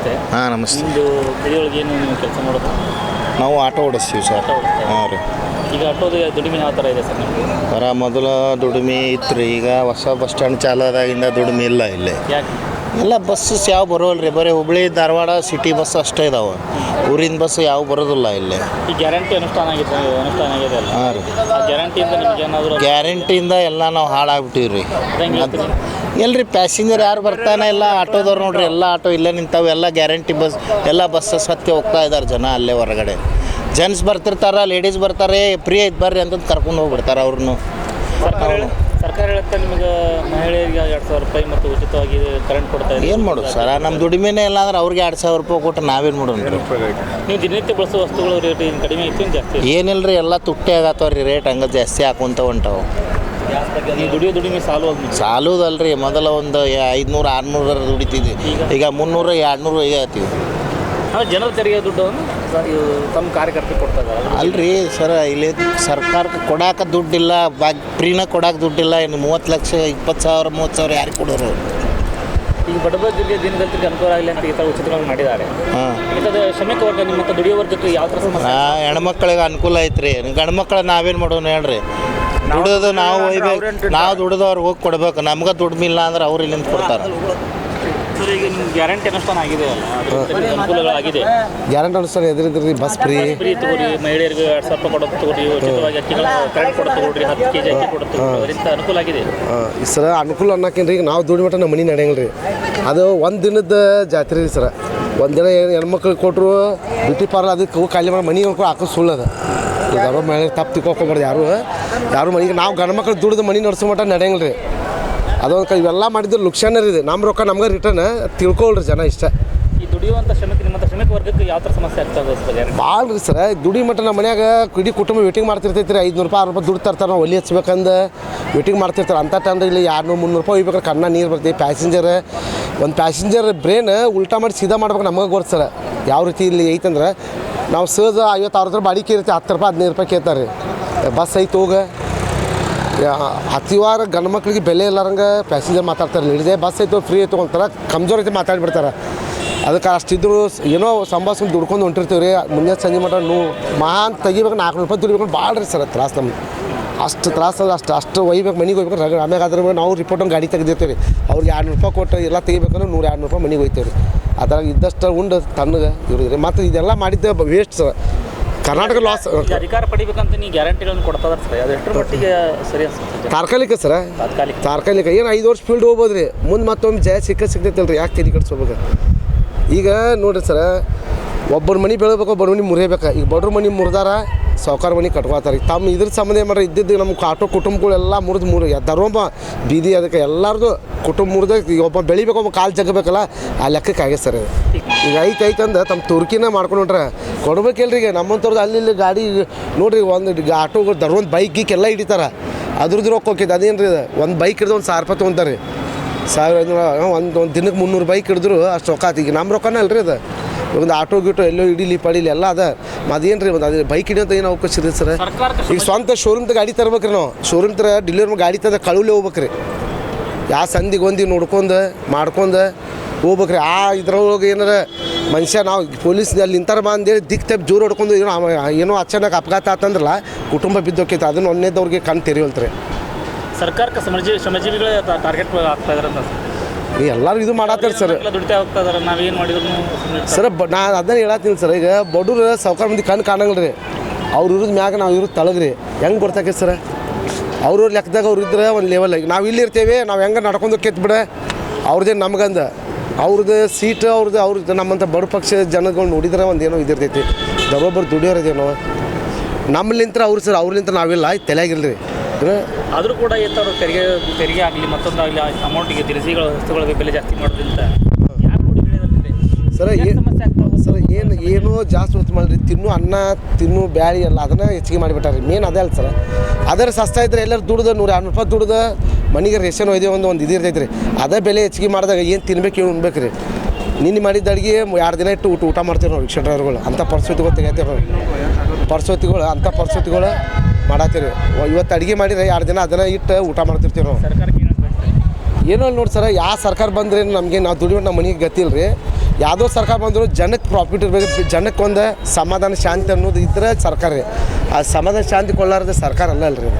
ನಮಸ್ತೆ. ಹಾಂ ನಮಸ್ತೆ. ನಿಮ್ಮದು ಬೆಳೆಯೊಳಗೆ ಏನು ನೀವು ಕೆಲಸ ಮಾಡೋದು? ನಾವು ಆಟೋ ಓಡಿಸ್ತೀವಿ ಸರ್. ಆಟೋ ಓಡಿಸ್ತೀರಾ? ಹಾಂ ರೀ. ಈಗ ಆಟೋದ ದುಡಿಮೆ ಯಾವ ಥರ ಇದೆ ಸರ್ ನಿಮಗೆ ಬರ ಮೊದಲ ದುಡಿಮೆ ಇತ್ತು ರೀ. ಈಗ ಹೊಸ ಬಸ್ ಸ್ಟ್ಯಾಂಡ್ ಚಾಲು ಆದಾಗಿಂದ ದುಡಿಮೆ ಇಲ್ಲ ಇಲ್ಲಿ. ಯಾಕೆ? ಎಲ್ಲ ಬಸ್ಸಸ್ ಯಾವ ಬರೋಲ್ಲ ರೀ ಬರೀ ಹುಬ್ಳಿ ಧಾರವಾಡ ಸಿಟಿ ಬಸ್ ಅಷ್ಟೇ ಇದಾವೆ. ಊರಿನ ಬಸ್ ಯಾವ ಬರೋದಿಲ್ಲ ಇಲ್ಲಿ. ಈ ಗ್ಯಾರಂಟಿ ಅನುಷ್ಠಾನ ಆಗಿದೆ ಅನುಷ್ಠಾನ ಆಗಿದೆ ಅಲ್ಲ? ಹಾಂ ರೀ. ಆ ಗ್ಯಾರಂಟಿಯಿಂದ ನಿಮ್ಗೆ ಏನಾದರೂ ಗ್ಯಾರಂಟಿಯಿಂದ ಎಲ್ಲ ನಾವು ಹಾಳಾಗ್ಬಿಟ್ಟಿವಿ ರೀ ಹೆಂಗೆ ಹೇಳ್ತೀರಿ ಎಲ್ರಿ ಪ್ಯಾಸೆಂಜರ್ ಯಾರು ಬರ್ತಾನೆ ಇಲ್ಲ ಆಟೋದವ್ರು ನೋಡ್ರಿ ಎಲ್ಲ ಆಟೋ ಇಲ್ಲೇ ನಿಂತಾವೆ ಎಲ್ಲ ಗ್ಯಾರಂಟಿ ಬಸ್ ಎಲ್ಲ ಬಸ್ಸಸ್ ಹತ್ತಿ ಹೋಗ್ತಾ ಇದ್ದಾರೆ ಜನ ಅಲ್ಲೇ ಹೊರಗಡೆ. ಜೆಂಟ್ಸ್ ಬರ್ತಿರ್ತಾರೆ ಲೇಡೀಸ್ ಬರ್ತಾರೆ ಫ್ರೀ ಐತೆ ಬರ್ರಿ ಅಂತಂದು ಕರ್ಕೊಂಡು ಹೋಗ್ಬಿಡ್ತಾರೆ ಅವ್ರನ್ನು ಸರ್ಕಾರ ಹೇಳ- ಸರ್ಕಾರ ಹೇಳುತ್ತೆ ನಿಮಗೆ ಮಹಿಳೆಯರಿಗೆ ಎರಡು ಸಾವಿರ ರೂಪಾಯಿ ಮತ್ತು ಉಚಿತವಾಗಿ ಕರೆಂಟ್ ಕೊಡ್ತಾ ಇದೆ ಏನು ಮಾಡೋದು ಸರ್? ನಮ್ಮ ದುಡಿಮೆನೇ ಇಲ್ಲ ಅಂದ್ರೆ ಅವ್ರಿಗೆ ಎರಡು ಸಾವಿರ ರೂಪಾಯಿ ಕೊಟ್ಟು ನಾವೇನು ಮಾಡೋಣ ರೀ ನೀವು ದಿನನಿತ್ಯ ಬಳಸೋ ವಸ್ತುಗಳ ರೇಟ್ ಏನು ಕಡಿಮೆ ಇತ್ತು ಜಾಸ್ತಿ? ಏನಿಲ್ಲ ರೀ ಎಲ್ಲ ತುಟ್ಟಿ ಆಗತ್ತವ್ರಿ ರೀ ರೇಟ್ ಹಂಗೆ ಜಾಸ್ತಿ ಹಾಕೊಂತ ಹೊಂಟವು ದುಡಿಯೋ ದುಡಿಮೆ ಸಾಲು ಸಾಲುದಲ್ರಿ ಮೊದಲ ಒಂದು ಐದುನೂರು ಆರ್ನೂರ ದುಡಿತಿದ್ವಿ. ಈಗ? ಮುನ್ನೂರು ಎರಡುನೂರು ಈಗ ಆತೀವಿ ಜನರ ತೆರಿಗೆ ದುಡ್ಡು ತಮ್ಮ ಕಾರ್ಯಕರ್ತರಿಗೆ ಕೊಡ್ತಾ ಇದ್ದಾರೆ ಅಲ್ರಿ ಸರ್ ಇಲ್ಲಿ ಸರ್ಕಾರಕ್ಕೆ ಕೊಡಾಕ ದುಡ್ಡಿಲ್ಲ ಬಾ ಫ್ರೀನ ಕೊಡಾಕ ದುಡ್ಡಿಲ್ಲ ಇನ್ನು ಮೂವತ್ತು ಲಕ್ಷ ಇಪ್ಪತ್ತು ಸಾವಿರ ಮೂವತ್ತು ಸಾವಿರ ಯಾರಿಗೆ ಕೊಡೋರು? ಈಗ ಬಡಬರ್ ಜಿಲ್ಲೆ ದಿನದಲ್ಲಿ ಅನುಕೂಲ ಆಗಲಿ ಅಂತ ಈ ಥರ ಉಚಿತಗಳನ್ನು ಮಾಡಿದ್ದಾರೆ. ಶ್ರಮಿಕ ವರ್ಗ ನಿಮ್ಮ ದುಡಿಯೋ ವರ್ಗಕ್ಕೆ ಯಾವ ಥರ ಹೆಣ್ಮಕ್ಳಿಗೆ ಅನುಕೂಲ ಐತ್ರಿ. ಗಂಡು ಮಕ್ಳು ನಾವೇನು ಮಾಡೋಣ ಹೇಳ್ರಿ? ದುಡಿಯೋದು ನಾವು ಒಯ್ಬೇಕು ನಾವು ದುಡಿದವ್ರಿಗೆ ಹೋಗಿ ಕೊಡ್ಬೇಕು. ನಮ್ಗೆ ದುಡ್ಮಿ ಇಲ್ಲ ಅಂದ್ರೆ ಅವ್ರು ಇಲ್ಲಿಂದ ಕೊಡ್ತಾರೆ. ಸರ್ ಈಗ ನಿಮ್ಗೆ ಗ್ಯಾರಂಟಿ ಅನುಷ್ಠಾನ ಆಗಿದೆ ಅಲ್ಲ? ಅದರಿಂದ ಅನುಕೂಲಗಳಾಗಿದೆ ಗ್ಯಾರಂಟಿ ಅನುಸಾರ ಎದುರಿದ್ರಿ ಬಸ್ ಫ್ರೀ. ಫ್ರೀ ತಗೋರಿ ಮಹಿಳೆಯರಿಗೆ ಎರಡು ಸಾವಿರ ರೂಪಾಯಿ ಕೊಡೋದು ತಗೋರಿ ಉಚಿತವಾಗಿ ಅಕ್ಕಿಗಳ ಕರೆಂಟ್ ಕೊಡೋದು ತಗೊಳ್ರಿ ಹತ್ತು ಕೆ ಜಿ ಅಕ್ಕಿ ಕೊಡೋದು ಅದರಿಂದ ಅನುಕೂಲ ಆಗಿದೆ. ಈ ಸರ ಅನುಕೂಲ ಅನ್ನಕ್ಕೇನ್ರಿ ಈಗ ನಾವು ದುಡಿ ಮಟ್ಟ ನಮ್ಮ ಮನೆ ನಡೆಯಂಗಿಲ್ಲ ರೀ ಅದು ಒಂದು ದಿನದ ಜಾತ್ರೆ ರೀ ಸರ ಒಂದು ದಿನ ಏನು ಹೆಣ್ಮಕ್ಳಿಗೆ ಕೊಟ್ಟರು ಬ್ಯೂಟಿ ಪಾರ್ಲರ್ ಅದಕ್ಕೆ ಹೋಗಿ ಖಾಲಿ ಮಾಡಿ ಮನೆ ಹಾಕೋ ಸುಳ್ಳದ ಯಾರೋ? ಮನೆ ತಪ್ಪು ತಿಳ್ಕೊಕೊಬಾರ್ದು ಯಾರು ಯಾರು ಮನೆಗೆ ನಾವು ಗಂಡು ಮಕ್ಳು ದುಡಿದು ಮನೆ ನಡೆಸೋ ಮಟ್ಟ ನಡೆಯಂಗಿಲ್ಲ ರೀ ಅದೊಂದು ಕ- ಇವೆಲ್ಲ ಮಾಡಿದ್ರೆ ಲುಕ್ಷಾನ ರೀ ನಮ್ಮ ರೊಕ್ಕ ನಮ್ಗೆ ರಿಟರ್ನ್ ತಿಳ್ಕೊಳ್ರಿ ಜನ ಇಷ್ಟ. ಈ ದುಡಿಯುವಂಥ ಶ್ರಮಿಕ ನಿಮ್ಮಂಥ ಶ್ರಮಿಕ ವರ್ಗಕ್ಕೆ ಯಾವ ಥರ ಸಮಸ್ಯೆ ಇದೆ ಭಾಳ ರೀ ಸರ್ ದುಡಿ ಮಟ್ಟ ನಮ್ಮ ಮನ್ಯಾಗ ಇಡೀ ಕುಟುಂಬ ವೇಟಿಂಗ್ ಮಾಡ್ತಿರ್ತೈತಿ ರೀ ಐದುನೂರು ರೂಪಾಯಿ ಆರು ರೂಪಾಯಿ ದುಡ್ಡು ತರ್ತಾರೆ ನಾವು ಒಲಿ ಹಚ್ಬೇಕಂದು ವೇಟಿಂಗ್ ಮಾಡ್ತಿರ್ತಾರೆ. ಅಂಥ ಟೈಮ್ ಇಲ್ಲಿ ಎರಡು ಮುನ್ನೂರು ರೂಪಾಯಿ ಹೋಗ್ಬೇಕಾದ್ರೆ ಕಣ್ಣ ನೀರು ಬರ್ತೀವಿ ಪ್ಯಾಸೆಂಜರ್ ಒಂದು ಪ್ಯಾಸೆಂಜರ್ ಬ್ರೇನ್ ಉಲ್ಟಾ ಮಾಡಿ ಸೀದಾ ಮಾಡ್ಬೇಕು ನಮಗೆ ಗೊತ್ತು ಸರ್. ಯಾವ ರೀತಿ ಇಲ್ಲಿ ಐತಂದ್ರೆ ನಾವು ಸಹಜ ಐವತ್ತು ಅರವತ್ತು ರೂಪಾಯಿ ಬಾಡಿಗೆ ಇರುತ್ತೆ ಹತ್ತು ರೂಪಾಯಿ, ಹದಿನೈದು ರೂಪಾಯಿ ಕೇಳ್ತಾರೆ. ರೀ ಬಸ್ ಐತೆ ಹೋಗ. ಹತ್ತಿವಾರ ಗಂಡು ಮಕ್ಳಿಗೆ ಬೆಲೆ ಇಲ್ಲಾರಂಗೆ ಪ್ಯಾಸೆಂಜರ್ ಮಾತಾಡ್ತಾರೆ ಹಿಡಿದೆ ಬಸ್ ಐತೆ ಫ್ರೀ ಐತೆ ಒಂಥರ ಕಮ್ಜೋರ್ ಐತೆ ಮಾತಾಡ್ಬಿಡ್ತಾರೆ. ಅದಕ್ಕೆ ಅಷ್ಟಿದ್ರು ಏನೋ ಸಂಭಾಷಣೆ ದುಡ್ಕೊಂಡು ಹೊಂಟಿರ್ತೀವಿ ರೀ ಮುಂಜಾನೆ ಸಂಜೆ ಮಟ್ಟ ನೂ, ಮಹಾನ್ ತೆಗಿಬೇಕು ನಾಲ್ಕುನೂರು ರೂಪಾಯಿ ದುಡಿಬೇಕು ಭಾಳ ರೀ ಸರ್ ತ್ರಾಸ ನಮ್ಗೆ. ಅಷ್ಟು ತ್ರಾಸ ಅಷ್ಟು ಅಷ್ಟು ಒಯ್ಬೇಕು, ಮನೆಗೆ ಹೋಗ್ಬೇಕು ರಗ ಆಮ್ಯಾಗ ಮೇಲೆ ನಾವು ರಿಪೋರ್ಟ್ ಒಂದು ಗಾಡಿ ತೆಗೆದಿರ್ತೀವಿ ಅವ್ರಿಗೆ ಎರಡು ನೂರು ರೂಪಾಯಿ ಕೊಟ್ಟು ಎಲ್ಲ ತೆಗಿಬೇಕಂದ್ರೆ ನೂರು ಎರಡು ನೂರು ರೂಪಾಯಿ ಮನೆಗೆ ಹೋಗ್ತೀವಿ ರೀ ಅದ್ರಾಗ ಇದ್ದಷ್ಟು ಉಂಡು ತಣ್ಣಗೆ ಇವ್ರಿಗೆ ಮತ್ತು ಇದೆಲ್ಲ ಮಾಡಿದ್ದೆ ವೇಸ್ಟ್ ಸರ್. ಕರ್ನಾಟಕ ಲಾಸ್ ಅಧಿಕಾರ ಪಡಿಬೇಕಂತ ನೀವು ಗ್ಯಾರಂಟಿಗಳನ್ನು ಕೊಡ್ತಾ ಸರ್. ಅದೆಷ್ಟು ಮಟ್ಟಿಗೆ ಸರಿ ಅನ್ಸುತ್ತೆ ತಾತ್ಕಾಲಿಕ ಸರ್. ತಾತ್ಕಾಲಿಕ. ತಾತ್ಕಾಲಿಕ. ಏನು ಐದು ವರ್ಷ ಫೀಲ್ಡ್ ಹೋಗ್ಬೋದು ರೀ ಮುಂದೆ ಮತ್ತೊಮ್ಮೆ ಜಯ ಸಿಕ್ಕ ಸಿಗ್ತೈತಲ್ಲ ರೀ ಯಾಕೆ ತೆರಿಗೆ ಕಟ್ಸ್ಕೋಬೇಕು? ಈಗ ನೋಡಿರಿ ಸರ ಒಬ್ಬರ ಮನೆ ಬೆಳಬೇಕು ಒಬ್ಬರ ಮನೆ ಮುರಿಯಬೇಕು. ಈಗ ಬಡ್ರ ಮನೆ ಮುರಿದಾರ ಸಾವ್ಕಾರ ಮನೆ ಕಟ್ಕೋತಾರೆ ತಮ್ಮ ಇದ್ರ ಸಂಬಂಧ ಏನು ಮಾಡ್ರಿ? ಇದ್ದಿದ್ದು ನಮ್ಮ ಆಟೋ ಕುಟುಂಬಗಳೆಲ್ಲ ಮುರಿದು ಮುರಿ. ಧರ್ಮ ಬೀದಿ ಅದಕ್ಕೆ ಎಲ್ಲರದು ಕುಟುಂಬ ಮುರಿದ ಈಗ ಒಬ್ಬ ಬೆಳಿಬೇಕು, ಒಬ್ಬ ಕಾಲು ಜಗಬೇಕಲ್ಲ ಆ ಲೆಕ್ಕಕ್ಕೆ ಆಗೈತೆ ಸರ್. ಈಗ ಐತೆ ಐತೆ ಅಂದ ತಮ್ಮ ತುರ್ಕಿನ ಮಾಡ್ಕೊಂಡು ಹೊಂಟ್ರೆ ಕೊಡ್ಬೇಕಿಲ್ರಿ ಈಗ ನಮ್ಮಂಥವ್ರದ್ದು ಅಲ್ಲಿ ಇಲ್ಲಿ ಗಾಡಿ ನೋಡ್ರಿ, ಒಂದು ಆಟೋ ಧರ್ಮದ ಬೈಕ್ ಗೀಕ್ ಎಲ್ಲ ಹಿಡಿತಾರೆ. ಅದ್ರದ್ದು ರೊಕ್ಕ ಹೋಗ್ತೈತೆ ಅದೇನು ರೀ ಒಂದು ಬೈಕ್ ಹಿಡಿದು ಒಂದು ಸಾವಿರ ರೂಪಾಯಿ ತೊಗೊಂತಾರೆ ಸಾವಿರ ಒಂದು ಒಂದು ದಿನಕ್ಕೆ ಮುನ್ನೂರು ಬೈಕ್ ಹಿಡಿದ್ರು ಅಷ್ಟು ರೊಕ್ಕ ಈಗ ನಮ್ಮ ರೊಕ್ಕನೇ ಅಲ್ರಿ ಅದು ಒಂದು ಆಟೋ ಗಿಟೋ ಎಲ್ಲೋ ಇಡೀಲಿ ಪಡೀಲಿ ಎಲ್ಲ ಅದ. ಅದೇನು ರೀ ಒಂದು ಅದೇ ಬೈಕ್ ಹಿಡಿಯೋದು ಏನು ಅವಕಾಶ ಇದೆ ಸರ್? ಈಗ ಸ್ವಂತ ಶೋರೂಮ್ದಾಗ ಗಾಡಿ ತರ್ಬೇಕ್ರಿ ನಾವು. ಶೋರೂಮ್ ತರ ಡಿಲಿವರಿ ಗಾಡಿ ತಂದ ಕಳುವಲ್ಲಿ ಹೋಗ್ಬೇಕ್ರಿ. ಯಾವ ಸಂದಿಗೆ ಒಂದಿ ನೋಡ್ಕೊಂಡು ಮಾಡ್ಕೊಂಡು ಹೋಗ್ಬೇಕ್ರಿ. ಆ ಇದ್ರೊಳಗೆ ಏನಾರ ಮನುಷ್ಯ ನಾವು ಪೊಲೀಸ್ ಅಲ್ಲಿ ನಿಂತಾರ ಬಾ ಅಂತೇಳಿ ದಿಕ್ ತಪ್ಪಿ ಜೋರು ಹೊಡ್ಕೊಂಡು ಏನೋ ಏನೋ ಅಚಾನಕ್ ಅಪಘಾತ ಆತಂದ್ರಲ್ಲ ಕುಟುಂಬ ಬಿದ್ದೋಕೈತೆ. ಅದನ್ನ ಒಂದೇದವ್ರಿಗೆ ಕಣ್ ತೆರೆಯೋಲ್ತ್ರಿ ಸರ್ಕಾರಕ್ಕೆ ಶ್ರಮಜೀವಿ ಶ್ರಮಜೀವಿಗಳೇ ಟಾರ್ಗೆಟ್ ಆಗ್ತಾ ಇದಾರೆ ಎಲ್ಲರೂ ಇದು ಮಾಡತ್ತಾರ ಸರ್. ದುಡಿತಾ ಹೋಗ್ತಾ ಮಾಡಿದ್ರು ಸರ್ ಬ ನಾ ಅದನ್ನ ಹೇಳತ್ತೀನಿ ಸರ್ ಈಗ ಬಡವ್ರು ಸಾವ್ಕಾರ ಮಂದಿ ಕಣ್ಣು ಕಾಣಂಗಿಲ್ಲ ರೀ ಅವ್ರು ಇರೋದು ಮ್ಯಾಗ ನಾವು ಇರೋದು ತಳಗ್ರಿ. ಹೆಂಗೆ ಗೊತ್ತಾಕೈತೆ ಸರ್? ಅವ್ರ ಲೆಕ್ಕದಾಗ ಅವ್ರು ಇದ್ರೆ ಒಂದು ಲೆವೆಲ್ ಈಗ ನಾವು ಇಲ್ಲಿ ಇರ್ತೇವೆ ನಾವು ಹೆಂಗೆ ನಡ್ಕೊಂಡು ಕೆತ್ ಬಿಡ. ಅವ್ರದ್ದೇ ನಮ್ಗಂದ. ಅವ್ರದ್ದು ಸೀಟ್ ಅವ್ರದ್ದು ಅವ್ರದ್ದು ನಮ್ಮಂಥ ಬಡ ಪಕ್ಷ ಜನಗಳು ನೋಡಿದ್ರೆ ಒಂದು ಏನೋ ಇದಿರ್ತೈತಿ ಬರೋಬ್ಬರು ದುಡಿಯೋರದೇನೋ ನಮ್ಮಲಿಂತ್ರ ಅವ್ರು ಸರ್ ಅವ್ರಲಿಂತ ನಾವಿಲ್ಲ ತಲೆಯಾಗಿಲ್ಲ ರೀ ಆದರೂ ಕೂಡ ಎತ್ತವರು ತೆರಿಗೆ ತೆರಿಗೆ ಆಗಲಿ ಮತ್ತೊಂದಾಗಲಿ ಅಮೌಂಟಿಗೆ ದಿನಸಿಗಳ ವಸ್ತುಗಳಿಗೆ ಬೆಲೆ ಜಾಸ್ತಿ ಮಾಡೋದ್ರಿಂದ ಸರ್ ಸರ್ ಏನು ಏನೋ ಜಾಸ್ತಿ ಹೊತ್ತು ಮಾಡಿರಿ ತಿನ್ನು ಅನ್ನ ತಿನ್ನು ಬ್ಯಾಳಿ ಎಲ್ಲ ಅದನ್ನ ಹೆಚ್ಚಿಗೆ ಮಾಡಿಬಿಟ್ಟಾರೆ ಮೇನ್ ಅದೇ ಅಲ್ಲ ಸರ್. ಅದರ ಸಸ್ತ ಇದ್ರೆ ಎಲ್ಲರೂ ದುಡ್ದು ನೂರ ಎರಡು ರೂಪಾಯಿ ದುಡ್ದು ಮನೆಗೆ ರೇಷನ್ ಒಯ್ದೆ ಒಂದು ಒಂದು ಇದು ಇರ್ತೈತೆ ರೀ ಅದೇ ಬೆಲೆ ಹೆಚ್ಚಿಗೆ ಮಾಡಿದಾಗ ಏನು ತಿನ್ಬೇಕು ಏನು ಉಣ್ಬೇಕು ರೀ ನಿನ್ನೆ ಮಾಡಿದ ಅಡುಗೆ ಎರಡು ದಿನ ಇಟ್ಟು ಊಟ ಊಟ ಮಾಡ್ತೀವಿ ನಾವು ರಿಕ್ಷಾ ಡ್ರೈವರ್ಗಳು ಅಂಥ ಪರಿಸ್ಥಿತಿಗಳು ತೆಗಿತೀವಿ ನಾವು. ಪರಿಸ್ಥಿತಿಗಳು ಅಂಥ ಪರಿಸ್ಥಿತಿಗಳು ಮಾಡತ್ತೀವಿ ಇವತ್ತು ಅಡುಗೆ ಮಾಡಿದ್ರೆ ಎರಡು ದಿನ ಅದನ್ನ ಇಟ್ಟು ಊಟ ಮಾಡ್ತಿರ್ತೀವಿ ನಾವು. ಏನು ಅಲ್ಲಿ ನೋಡಿ ಸರ್ ಯಾವ ಸರ್ಕಾರ ಬಂದ್ರೆ ನಮಗೆ ನಾವು ದುಡಿಯೋ ನಮ್ಮ ಮನೆಗೆ ಗತಿಲ್ಲ ರೀ ಯಾವುದೋ ಸರ್ಕಾರ ಬಂದರೂ ಜನಕ್ಕೆ ಪ್ರಾಫಿಟ್ ಇರಬೇಕು ಜನಕ್ಕೆ ಒಂದು ಸಮಾಧಾನ ಶಾಂತಿ ಅನ್ನೋದು ಇದ್ರೆ ಸರ್ಕಾರ. ರೀ ಆ ಸಮಾಧಾನ ಶಾಂತಿ ಕೊಳ್ಳಾರ್ದೆ ಸರ್ಕಾರ ಅಲ್ಲ ಅಲ್ರಿ